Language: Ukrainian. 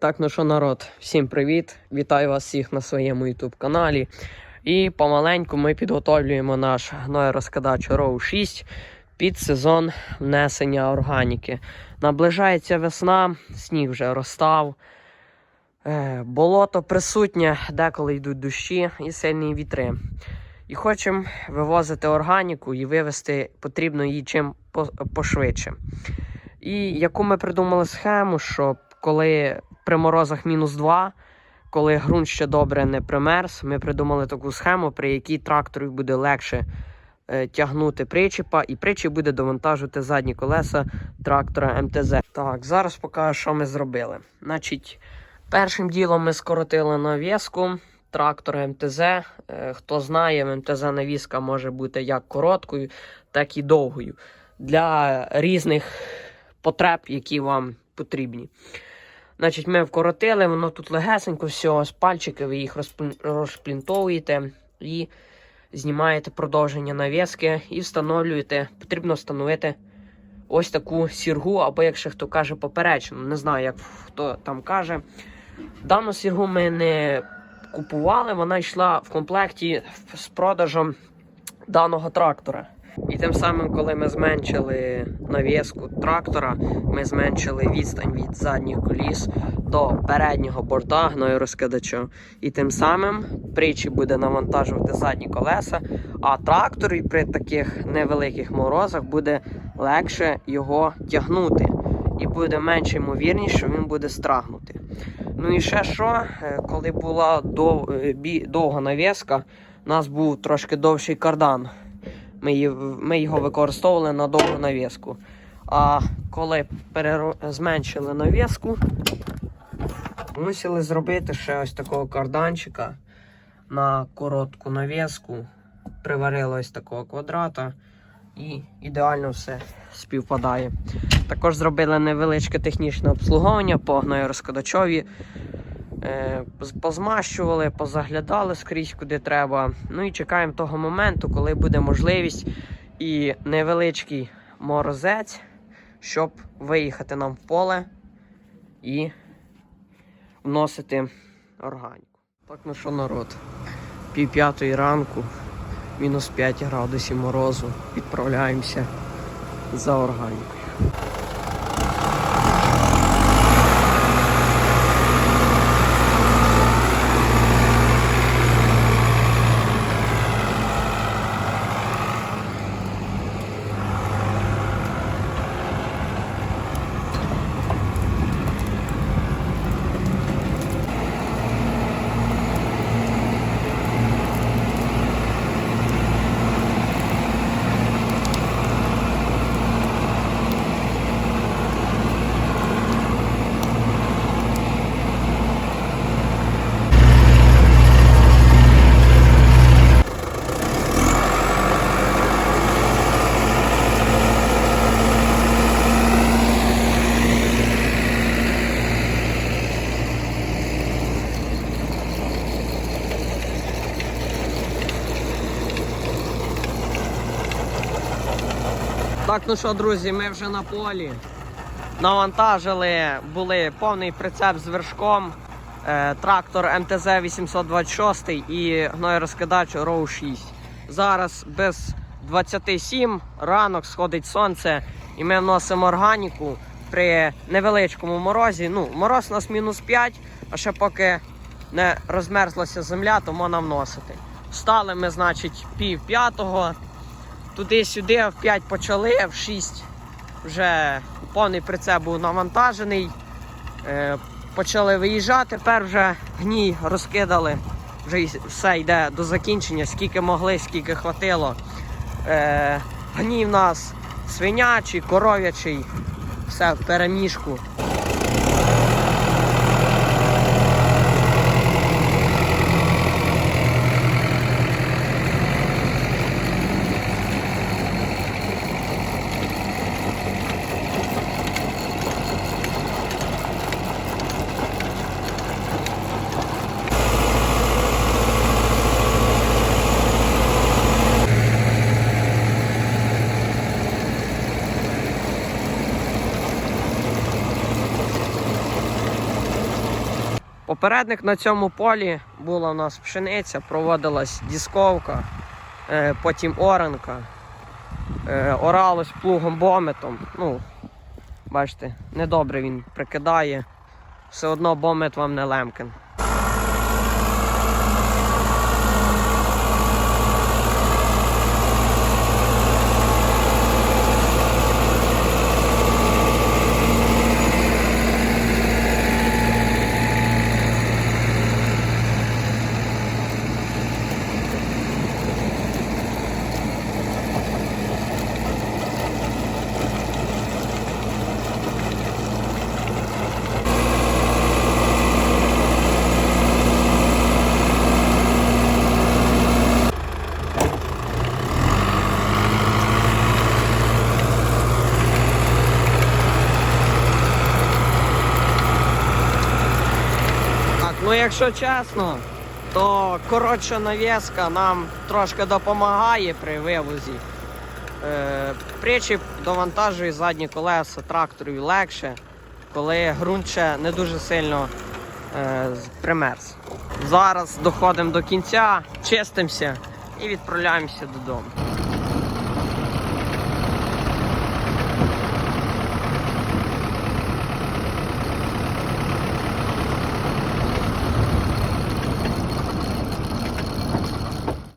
Так, ну що, народ, всім привіт! Вітаю вас всіх на своєму YouTube каналі. І помаленьку ми підготовлюємо наш гноєрозкидач Row 6 під сезон внесення органіки. Наближається весна, сніг вже розстав. Е, болото присутнє, деколи йдуть дощі і сильні вітри. І хочемо вивозити органіку і вивезти потрібно її чим пошвидше. І яку ми придумали схему, щоб коли при морозах мінус 2, коли ґрунт ще добре не примерз, ми придумали таку схему, при якій трактору буде легше е, тягнути причіпа, і причіп буде довантажувати задні колеса трактора МТЗ. Так, зараз покажу, що ми зробили. Значить, першим ділом ми скоротили навіску трактора МТЗ. Е, Хто знає, МТЗ навіска може бути як короткою, так і довгою. Для різних потреб, які вам потрібні. Значить, ми вкоротили, воно тут легесенько, все, з пальчики, ви їх розплін- розплінтовуєте і знімаєте продовження навіски і встановлюєте. Потрібно встановити ось таку сіргу, або якщо хто каже поперечну, не знаю, як хто там каже. Дану сіргу ми не купували, вона йшла в комплекті з продажем даного трактора. І тим самим, коли ми зменшили навіску трактора, ми зменшили відстань від задніх коліс до переднього борта гною-розкидача. І тим самим притчі буде навантажувати задні колеса, а трактор при таких невеликих морозах буде легше його тягнути. І буде менше ймовірність, що він буде страгнути. Ну і ще що, е, коли була дов, е, бі- довга навіска, у нас був трошки довший кардан. Ми, її, ми його використовували на довгу навіску. А коли переро... зменшили навіску, мусили зробити ще ось такого карданчика на коротку навіску. Приварили ось такого квадрата і ідеально все співпадає. Також зробили невеличке технічне обслуговування по гною-розкладачові. Е, поз- позмащували, позаглядали скрізь, куди треба. Ну і чекаємо того моменту, коли буде можливість і невеличкий морозець, щоб виїхати нам в поле і вносити органіку. Так, ну що, народ, пів п'ятої ранку, мінус 5 градусів морозу, відправляємося за органікою. Так, ну що, друзі, ми вже на полі. Навантажили, були повний прицеп з вершком, е, трактор МТЗ 826 і гнойрозкидач Роу 6. Зараз без 27 ранок сходить сонце, і ми вносимо органіку при невеличкому морозі. Ну, мороз у нас мінус 5, а ще поки не розмерзлася земля, то можна вносити. Встали ми, значить, пів п'ятого. Туди-сюди, а в 5 почали, а в 6 вже повний прицеп був навантажений. Е, почали виїжджати, тепер вже гній розкидали. Вже все йде до закінчення, скільки могли, скільки хватило. Е, гній в нас свинячий, коров'ячий, все в переміжку. Попередник на цьому полі була у нас пшениця, проводилась дісковка, е, потім оранка, е, оралось плугом бометом. Ну, бачите, недобре він прикидає. Все одно бомет вам не лемкин. Так, ну якщо чесно, то коротша навіска нам трошки допомагає при вивозі. Е, причіп довантажує задні колеса тракторові легше, коли ґрунт ще не дуже сильно е, примерз. Зараз доходимо до кінця, чистимося і відправляємося додому.